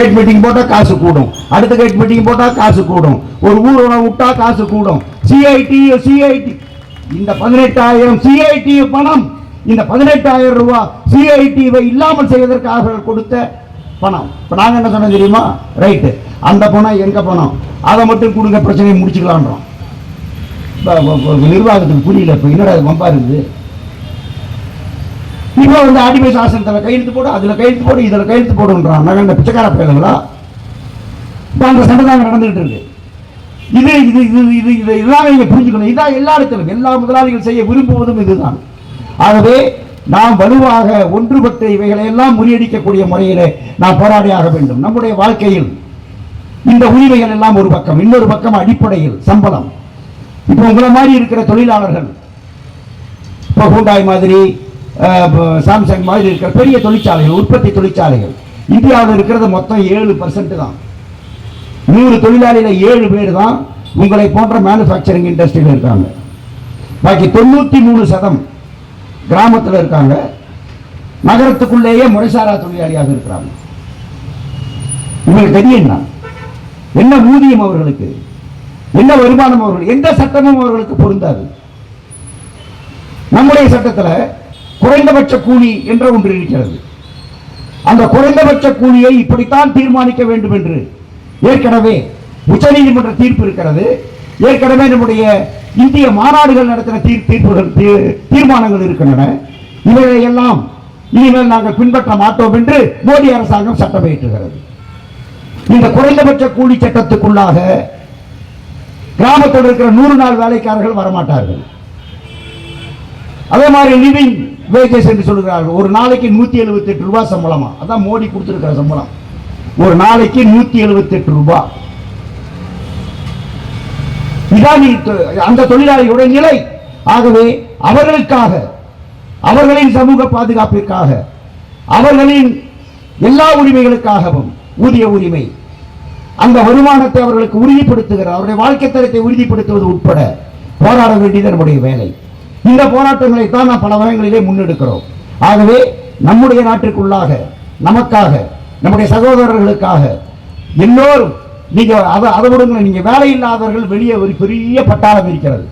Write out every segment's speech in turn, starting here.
Gate meeting போட்டால் காசு கூடும். அடுத்த கேட் மீட்டிங் போட்டால் காசு கூடும். ஒரு ஊர்வலம் விட்டா காசு கூடும். சிஐடி சிஐடி இந்த பதினெட்டாயிரம் சிஐடி பணம் இந்த பதினெட்டாயிரம் ரூபாய் சிஐடிவை இல்லாமல் செய்வதற்காக கொடுத்த பணம். இப்போ நாங்கள் என்ன சொன்னோம் தெரியுமா? ரைட்டு அந்த பணம் எங்கே பணம்? அதை மட்டும் கொடுங்க பிரச்சனையை முடிச்சுக்கலான்றோம் இப்ப- நிர்வாகத்துக்கு புரியல இப்போ என்னடா வம்பா இருக்குது? இவன் வந்து அடிமை சாசனத்தில் கையெழுத்து போடு அதில் கையெழுத்து போடு இதில் கையெழுத்து போடுன்றான். நாங்கள் இந்த பிச்சைக்கார பயலுங்களா இப்போ அந்த சண்டை தான் நடந்துகிட்டு இருக்கு. இது இது இது இது இது இதெல்லாம் நீங்கள் புரிஞ்சுக்கணும். இதான் எல்லா இடத்திலும் எல்லா முதலாளிகள் செய்ய விரும்புவதும் இதுதான். ஆகவே நாம் வலுவாக ஒன்றுபட்டு இவைகளை எல்லாம் முறியடிக்கக்கூடிய முறையிலே நாம் போராடியாக வேண்டும். நம்முடைய வாழ்க்கையில் இந்த உரிமைகள் எல்லாம் ஒரு பக்கம் இன்னொரு பக்கம் அடிப்படையில் சம்பளம். இப்போ உங்களை மாதிரி இருக்கிற தொழிலாளர்கள் இப்போ ஹூண்டாய் மாதிரி சாம்சங் மாதிரி இருக்கிற பெரிய தொழிற்சாலைகள் உற்பத்தி தொழிற்சாலைகள். இந்தியாவில் இருக்கிறது மொத்தம் ஏழு பர்சன்ட் தான். நூறு தொழிலாளியில் ஏழு பேர் தான் உங்களை போன்ற மேனுஃபேக்சரிங் இண்டஸ்ட்ரியில் இருக்காங்க. பாக்கி தொண்ணூத்தி மூணு சதம் கிராமத்தில் இருக்காங்க. நகரத்துக்குள்ளேயே முறைசாரா தொழிலாளியாக இருக்கிறாங்க. உங்களுக்கு தெரியும் என்ன? என்ன ஊதியம் அவர்களுக்கு? என்ன வருமானம் அவர்கள்? எந்த சட்டமும் அவர்களுக்கு பொருந்தாது. நம்முடைய சட்டத்தில் குறைந்தபட்ச கூலி என்ற ஒன்று இருக்கிறது. அந்த குறைந்தபட்ச கூலியை இப்படித்தான் தீர்மானிக்க வேண்டும் என்று ஏற்கனவே உச்சநீதிமன்ற தீர்ப்பு இருக்கிறது. ஏற்கனவே நம்முடைய இந்திய மாநாடுகள் நடத்தின தீர் தீர்ப்புகள் தீ- தீர்மானங்கள் இருக்கின்றன. இவையெல்லாம் இனிமேல் நாங்கள் பின்பற்ற மாட்டோம் என்று மோடி அரசாங்கம் சட்டம் இயற்றுகிறது இந்த குறைந்தபட்ச கூலி சட்டத்துக்குள்ளாக கிராமத்தில் இருக்கிற நூறு நாள் வேலைக்காரர்கள் வரமாட்டார்கள். அதே மாதிரி லிவிங் வேஜஸ் என்று சொல்கிறார்கள் ஒரு நாளைக்கு நூத்தி எழுபத்தி எட்டு ரூபாய் சம்பளமா? அதான் மோடி கொடுத்திருக்கிற சம்பளம். ஒரு நாளைக்கு நூத்தி எழுபத்தி எட்டு ரூபாய் இதான் தொ- அந்த தொழிலாளிகளுடைய நிலை. ஆகவே அவர்களுக்காக அவர்களின் சமூக பாதுகாப்பிற்காக அவர்களின் எல்லா உரிமைகளுக்காகவும் ஊதிய உரிமை அந்த வருமானத்தை அவர்களுக்கு உறுதிப்படுத்துகிற அவருடைய வாழ்க்கை தரத்தை உறுதிப்படுத்துவது உட்பட போராட வேண்டியது நம்முடைய வேலை. இந்த போராட்டங்களை தான் நாம் பல வகைகளிலே முன்னெடுக்கிறோம். ஆகவே நம்முடைய நாட்டிற்குள்ளாக நமக்காக நம்முடைய சகோதரர்களுக்காக எல்லோரும் நீங்க அதை அதை விடுங்க நீங்க வேலை இல்லாதவர்கள் வெளியே ஒரு பெரிய பட்டாளம் இருக்கிறது.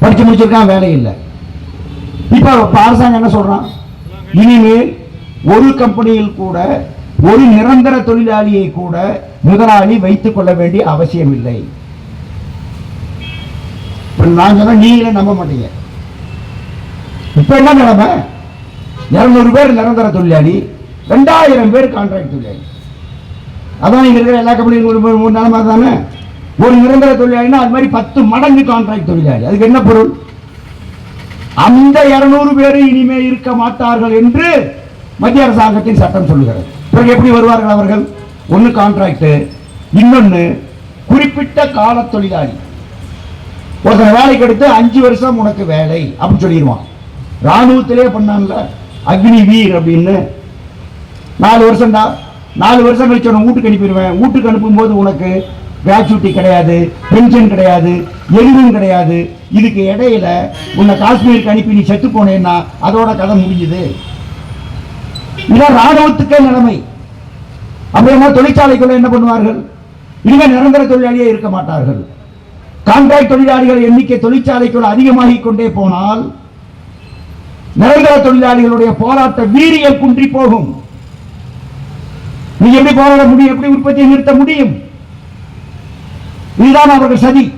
படிச்சு முடிச்சிருக்கான் வேலை இல்லை. இப்போ இப்ப அரசாங்கம் என்ன சொல்றான்? இனிமேல் ஒரு கம்பெனியில் கூட ஒரு நிரந்தர தொழிலாளியை கூட முதலாளி வைத்துக் கொள்ள வேண்டிய அவசியம் இல்லை இப்போ நான் சொன்னா நீங்களே நம்ப மாட்டீங்க. இப்ப என்ன நிலைமை? இருநூறு பேர் நிரந்தர தொழிலாளி ரெண்டாயிரம் பேர் கான்ட்ராக்ட் தொழிலாளி. அதான் இங்க இருக்கிற எல்லா கம்பெனியும் ஒரு மூணு நிலைமை தானே ஒரு நிரந்தர தொழிலாளினா அது மாதிரி பத்து மடங்கு கான்ட்ராக்ட் தொழிலாளி. அதுக்கு என்ன பொருள்? அந்த இருநூறு பேர் இனிமே இருக்க மாட்டார்கள் என்று மத்திய அரசாங்கத்தின் சட்டம் சொல்லுகிறது. பிறகு எப்படி வருவார்கள் அவர்கள்? ஒன்று கான்ட்ராக்ட் இன்னொன்று குறிப்பிட்ட கால தொழிலாளி. ஒருத்தன் வேலைக்கு எடுத்து அஞ்சு வருஷம் உனக்கு வேலை அப்படின்னு சொல்லிடுவான். ராணுவத்திலே பண்ணான்ல அக்னி வீர் அப்படின்னு. நாலு வருஷம்டா. நாலு வருஷம் கழிச்சு உன்னை வீட்டுக்கு அனுப்பிடுவேன். வீட்டுக்கு அனுப்பும்போது உனக்கு கிராச்சுவிட்டி கிடையாது பென்ஷன் கிடையாது எதுவும் கிடையாது. இதுக்கு இடையில உன்னை காஷ்மீருக்கு அனுப்பி நீ செத்து போனேன்னா அதோட கதை முடிஞ்சுது. இதான் ராணுவத்துக்கே நிலைமை. அப்படின்னா தொழிற்சாலைக்குள்ள என்ன பண்ணுவார்கள்? இனிமே நிரந்தர தொழிலாளியே இருக்க மாட்டார்கள். கான்ட்ராக்ட் தொழிலாளிகள் எண்ணிக்கை தொழிற்சாலைக்குள் அதிகமாகிக் கொண்டே போனால் நிரந்தர தொழிலாளிகளுடைய போராட்ட வீரியம் குன்றி போகும். நீ எப்படி போராட முடியும்? எப்படி உற்பத்தியை நிறுத்த முடியும்? இதுதான் அவர்கள் சதி.